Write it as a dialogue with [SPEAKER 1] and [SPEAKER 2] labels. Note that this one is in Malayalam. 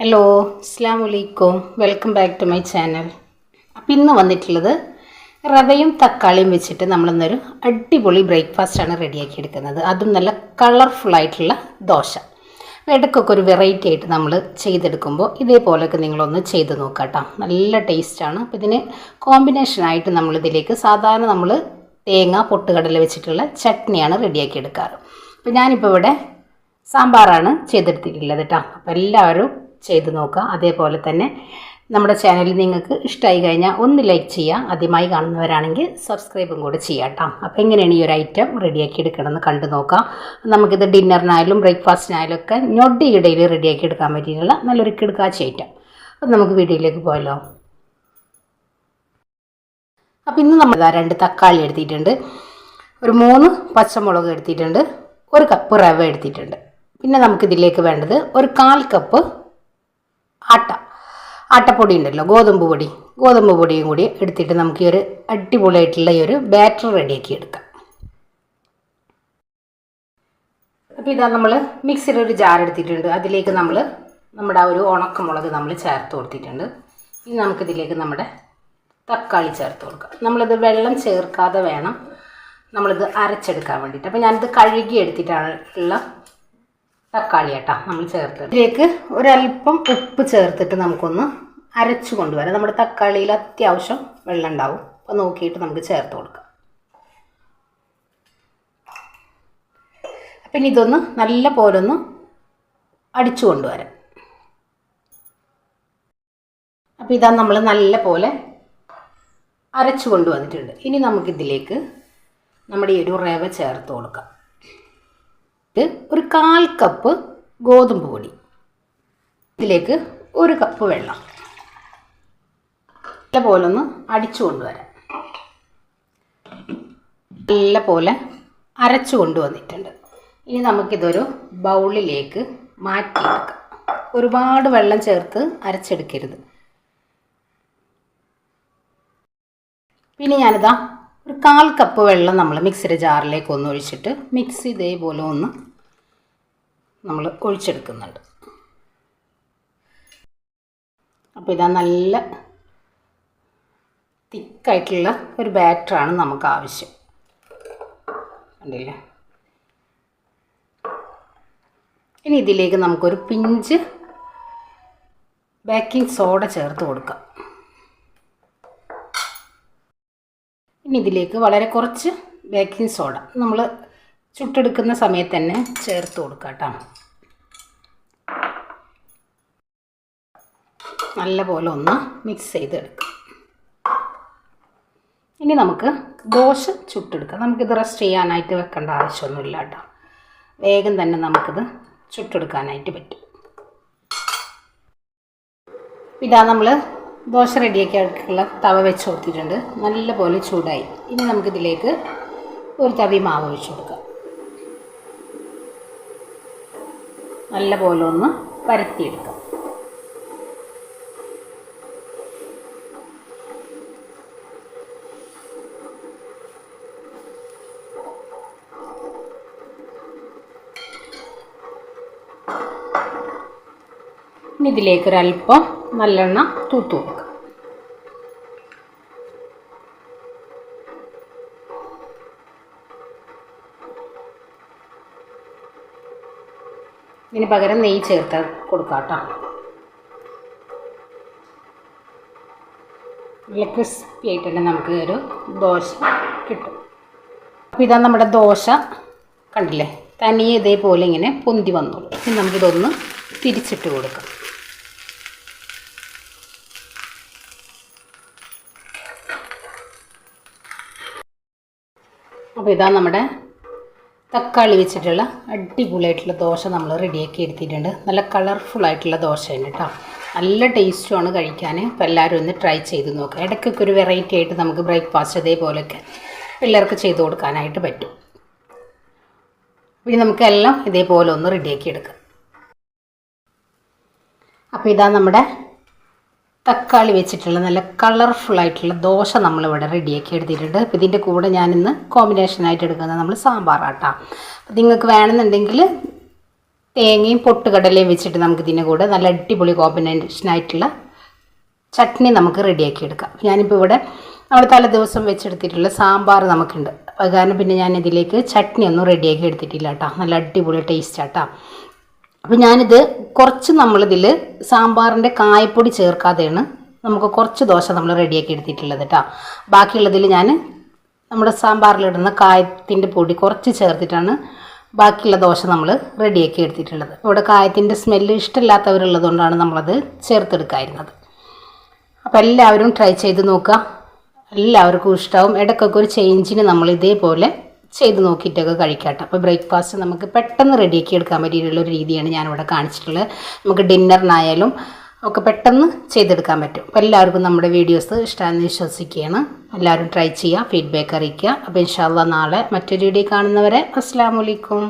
[SPEAKER 1] ഹലോ അസ്സാം വലൈക്കും welcome back to my channel അപ്പം ഇന്ന് വന്നിട്ടുള്ളത് റവയും തക്കാളിയും വെച്ചിട്ട് നമ്മളിന്നൊരു അടിപൊളി ബ്രേക്ക്ഫാസ്റ്റാണ് റെഡിയാക്കി എടുക്കുന്നത് അതും നല്ല കളർഫുൾ ആയിട്ടുള്ള ദോശ. ഇടയ്ക്കൊക്കെ ഒരു വെറൈറ്റി ആയിട്ട് നമ്മൾ ചെയ്തെടുക്കുമ്പോൾ ഇതേപോലെയൊക്കെ നിങ്ങളൊന്ന് ചെയ്ത് നോക്കാം കേട്ടോ നല്ല ടേസ്റ്റാണ് അപ്പോൾ ഇതിന് കോമ്പിനേഷനായിട്ട് നമ്മളിതിലേക്ക് സാധാരണ നമ്മൾ തേങ്ങ പൊട്ടുകടല വെച്ചിട്ടുള്ള ചട്നിയാണ് റെഡിയാക്കി എടുക്കാറ് അപ്പോൾ ഞാനിപ്പോൾ ഇവിടെ സാമ്പാറാണ് ചെയ്തെടുത്തിട്ടുള്ളത് കേട്ടോ അപ്പോൾ എല്ലാവരും ചെയ്ത് നോക്കുക. അതേപോലെ തന്നെ നമ്മുടെ ചാനൽ നിങ്ങൾക്ക് ഇഷ്ടമായി കഴിഞ്ഞാൽ ഒന്ന് ലൈക്ക് ചെയ്യുക. ആദ്യമായി കാണുന്നവരാണെങ്കിൽ സബ്സ്ക്രൈബും കൂടെ ചെയ്യാം കേട്ടോ അപ്പോൾ എങ്ങനെയാണ് ഈ ഒരു ഐറ്റം റെഡിയാക്കി എടുക്കണമെന്ന് കണ്ടു നോക്കാം. നമുക്കിത് ഡിന്നറിനായാലും ബ്രേക്ക്ഫാസ്റ്റിനായാലും ഒക്കെ ഞൊടിയിടയിൽ റെഡിയാക്കി എടുക്കാൻ പറ്റിയിട്ടുള്ള നല്ലൊരു കിടക്കാച്ച ഐറ്റം അപ്പോൾ നമുക്ക് വീഡിയോയിലേക്ക് പോയല്ലോ അപ്പോൾ ഇന്ന് നമ്മൾ രണ്ട് തക്കാളി എടുത്തിട്ടുണ്ട്. ഒരു മൂന്ന് പച്ചമുളക് എടുത്തിട്ടുണ്ട്. ഒരു കപ്പ് റവ എടുത്തിട്ടുണ്ട്. പിന്നെ നമുക്കിതിലേക്ക് വേണ്ടത് ഒരു കാൽ കപ്പ് ആട്ട. ആട്ടപ്പൊടി ഉണ്ടല്ലോ ഗോതമ്പ് പൊടി. ഗോതമ്പ് പൊടിയും കൂടി എടുത്തിട്ട് നമുക്ക് ഈ ഒരു അടിപൊളിയായിട്ടുള്ള ഈ ഒരു ബാറ്റർ റെഡിയാക്കി എടുക്കാം. അപ്പോൾ ഇതാ നമ്മൾ മിക്സിയുടെ ഒരു ജാർ എടുത്തിട്ടുണ്ട്. അതിലേക്ക് നമ്മൾ നമ്മുടെ ആ ഒരു ഉണക്കമുളക് നമ്മൾ ചേർത്ത് കൊടുത്തിട്ടുണ്ട്. ഇനി നമുക്കിതിലേക്ക് നമ്മുടെ തക്കാളി ചേർത്ത് കൊടുക്കാം. നമ്മളിത് വെള്ളം ചേർക്കാതെ വേണം നമ്മളിത് അരച്ചെടുക്കാൻ വേണ്ടിയിട്ട്. അപ്പോൾ ഞാനിത് കഴുകി എടുത്തിട്ടാണ് ഉള്ള തക്കാളി കേട്ടോ നമ്മൾ ചേർത്തത്. ഇതിലേക്ക് ഒരല്പം ഉപ്പ് ചേർത്തിട്ട് നമുക്കൊന്ന് അരച്ചു കൊണ്ടുവരാം. നമ്മുടെ തക്കാളിയിൽ അത്യാവശ്യം വെള്ളം ഉണ്ടാവും. അപ്പോൾ നോക്കിയിട്ട് നമുക്ക് ചേർത്ത് കൊടുക്കാം. അപ്പം ഇനി ഇതൊന്ന് നല്ല ഒന്ന് അടിച്ചു കൊണ്ടുവരാം. അപ്പം ഇതാ നമ്മൾ നല്ല പോലെ അരച്ചു കൊണ്ടുവന്നിട്ടുണ്ട്. ഇനി നമുക്കിതിലേക്ക് നമ്മുടെ ഈ ഒരു റവ ചേർത്ത് കൊടുക്കാം. ഇത് ഒരു കാൽ കപ്പ് ഗോതമ്പ് പൊടി. ഇതിലേക്ക് ഒരു കപ്പ് വെള്ളം. നല്ല പോലെ ഒന്ന് അടിച്ചു കൊണ്ടുവരാം. നല്ല പോലെ അരച്ചു കൊണ്ടുവന്നിട്ടുണ്ട്. ഇനി നമുക്കിതൊരു ബൗളിലേക്ക് മാറ്റിയെടുക്കാം. ഒരുപാട് വെള്ളം ചേർത്ത് അരച്ചെടുക്കരുത്. പിന്നെ ഞാനിതാ ഒരു കാൽ കപ്പ് വെള്ളം നമ്മൾ മിക്സിയുടെ ജാറിലേക്ക് ഒന്ന് ഒഴിച്ചിട്ട് മിക്സി ഇതേപോലെ ഒന്ന് നമ്മൾ ഒഴിച്ചെടുക്കുന്നുണ്ട്. അപ്പോൾ ഇതാ നല്ല തിക്കായിട്ടുള്ള ഒരു ബാറ്ററാണ് നമുക്ക് ആവശ്യം. കണ്ടില്ലേ? ഇനി ഇതിലേക്ക് നമുക്കൊരു പിഞ്ച് ബേക്കിംഗ് സോഡ ചേർത്ത് കൊടുക്കാം. ഇനി ഇതിലേക്ക് വളരെ കുറച്ച് ബേക്കിംഗ് സോഡ നമ്മൾ ചുട്ടെടുക്കുന്ന സമയത്ത് തന്നെ ചേർത്ത് കൊടുക്കാം കേട്ടോ. നല്ലപോലെ ഒന്ന് മിക്സ് ചെയ്തെടുക്കാം. ഇനി നമുക്ക് ദോശ ചുട്ടെടുക്കാം. നമുക്കിത് റെസ്റ്റ് ചെയ്യാനായിട്ട് വെക്കേണ്ട ആവശ്യമൊന്നുമില്ല കേട്ടോ. വേഗം തന്നെ നമുക്കിത് ചുട്ടെടുക്കാനായിട്ട് പറ്റും. ഇതാ നമ്മൾ ദോശ റെഡിയാക്കി അടുക്കുള്ള തവ വെച്ച് കൊടുത്തിട്ടുണ്ട്. നല്ല പോലെ ചൂടായി. ഇനി നമുക്കിതിലേക്ക് ഒരു തവി മാവ് ഒഴിച്ച് കൊടുക്കാം. നല്ല പോലെ ഒന്ന് പരത്തിയെടുക്കാം. ഇനി ഇതിലേക്ക് ഒരല്പം നല്ലെണ്ണ തൂത്ത് കൊടുക്കുക ഇതിന് പകരം നെയ്യ് ചേർത്ത് കൊടുക്കാം കേട്ടോ നല്ല ക്രിസ്പി ആയിട്ട് തന്നെ നമുക്ക് ഒരു ദോശ കിട്ടും. അപ്പോൾ ഇതാ നമ്മുടെ ദോശ കണ്ടില്ലേ? തനിയെ ഇതേപോലെ ഇങ്ങനെ പൊന്തി വന്നോളൂ ഇനി നമുക്കിതൊന്ന് തിരിച്ചിട്ട് കൊടുക്കാം. അപ്പോൾ ഇതാ നമ്മുടെ തക്കാളി വെച്ചിട്ടുള്ള അടിപൊളിയായിട്ടുള്ള ദോശ നമ്മൾ റെഡിയാക്കി എടുത്തിട്ടുണ്ട്. നല്ല കളർഫുൾ ആയിട്ടുള്ള ദോശയാണ് കേട്ടോ നല്ല ടേസ്റ്റുമാണ് കഴിക്കാൻ അപ്പോൾ എല്ലാവരും ഒന്ന് ട്രൈ ചെയ്ത് നോക്കാം. ഇടയ്ക്കൊക്കെ ഒരു വെറൈറ്റി ആയിട്ട് നമുക്ക് ബ്രേക്ക്ഫാസ്റ്റ് ഇതേപോലെയൊക്കെ പിള്ളേർക്ക് ചെയ്ത് കൊടുക്കാനായിട്ട് പറ്റും. പിന്നെ നമുക്കെല്ലാം ഇതേപോലെ ഒന്ന് റെഡിയാക്കി എടുക്കാം. അപ്പോൾ ഇതാ നമ്മുടെ തക്കാളി വെച്ചിട്ടുള്ള നല്ല കളർഫുൾ ആയിട്ടുള്ള ദോശ നമ്മളിവിടെ റെഡിയാക്കി എടുത്തിട്ടുണ്ട്. അപ്പോൾ ഇതിന്റെ കൂടെ ഞാനിന്ന് കോമ്പിനേഷനായിട്ട് എടുക്കുന്നത് നമ്മൾ സാമ്പാറാട്ടാം അപ്പോൾ നിങ്ങൾക്ക് വേണമെന്നുണ്ടെങ്കിൽ തേങ്ങയും പൊട്ടുകടലയും വെച്ചിട്ട് നമുക്ക് ഇതിന്റെ കൂടെ നല്ല അടിപൊളി കോമ്പിനേഷൻ ആയിട്ടുള്ള ചട്നി നമുക്ക് റെഡിയാക്കി എടുക്കാം. ഞാനിപ്പോൾ ഇവിടെ നമ്മൾ തലേ ദിവസം വെച്ചെടുത്തിട്ടുള്ള സാമ്പാർ നമുക്കുണ്ട്. അത് കാരണം പിന്നെ ഞാൻ ഇതിലേക്ക് ചട്നി ഒന്നും റെഡിയാക്കി എടുത്തിട്ടില്ല കേട്ടോ നല്ല അടിപൊളി ടേസ്റ്റ് ആട്ടോ. അപ്പോൾ ഞാനിത് കുറച്ച് നമ്മളിതിൽ സാമ്പാറിന്റെ കായപ്പൊടി ചേർക്കാതെയാണ് നമുക്ക് കുറച്ച് ദോശ നമ്മൾ റെഡിയാക്കി എടുത്തിട്ടുള്ളത് കേട്ടോ ബാക്കിയുള്ളതിൽ ഞാൻ നമ്മുടെ സാമ്പാറിലിടുന്ന കായത്തിന്റെ പൊടി കുറച്ച് ചേർത്തിട്ടാണ് ബാക്കിയുള്ള ദോശ നമ്മൾ റെഡിയാക്കി എടുത്തിട്ടുള്ളത്. ഇവിടെ കായത്തിന്റെ സ്മെല്ല് ഇഷ്ടമില്ലാത്തവരുള്ളത് കൊണ്ടാണ് നമ്മളത് ചേർത്തെടുക്കായിരുന്നത്. അപ്പോൾ എല്ലാവരും ട്രൈ ചെയ്ത് നോക്കുക. എല്ലാവർക്കും ഇഷ്ടമാവും ഇടയ്ക്കൊക്കെ ഒരു ചേഞ്ചിന് നമ്മൾ ഇതേപോലെ ചെയ്ത് നോക്കിയിട്ടൊക്കെ കഴിക്കട്ടെ. അപ്പോൾ ബ്രേക്ക്ഫാസ്റ്റ് നമുക്ക് പെട്ടെന്ന് റെഡിയാക്കി എടുക്കാൻ പറ്റിയിട്ടുള്ള ഒരു രീതിയാണ് ഞാനിവിടെ കാണിച്ചിട്ടുള്ളത്. നമുക്ക് ഡിന്നറിനായാലും ഒക്കെ പെട്ടെന്ന് ചെയ്തെടുക്കാൻ പറ്റും. അപ്പോൾ എല്ലാവർക്കും നമ്മുടെ വീഡിയോസ് ഇഷ്ടമാണെന്ന് വിശ്വസിക്കുകയാണ്. എല്ലാവരും ട്രൈ ചെയ്യുക ഫീഡ്ബാക്ക് അറിയിക്കുക. അപ്പോൾ ഇൻഷാല്ല നാളെ മറ്റൊരു വീഡിയോ കാണുന്നവരെ അസ്സാം വലൈക്കും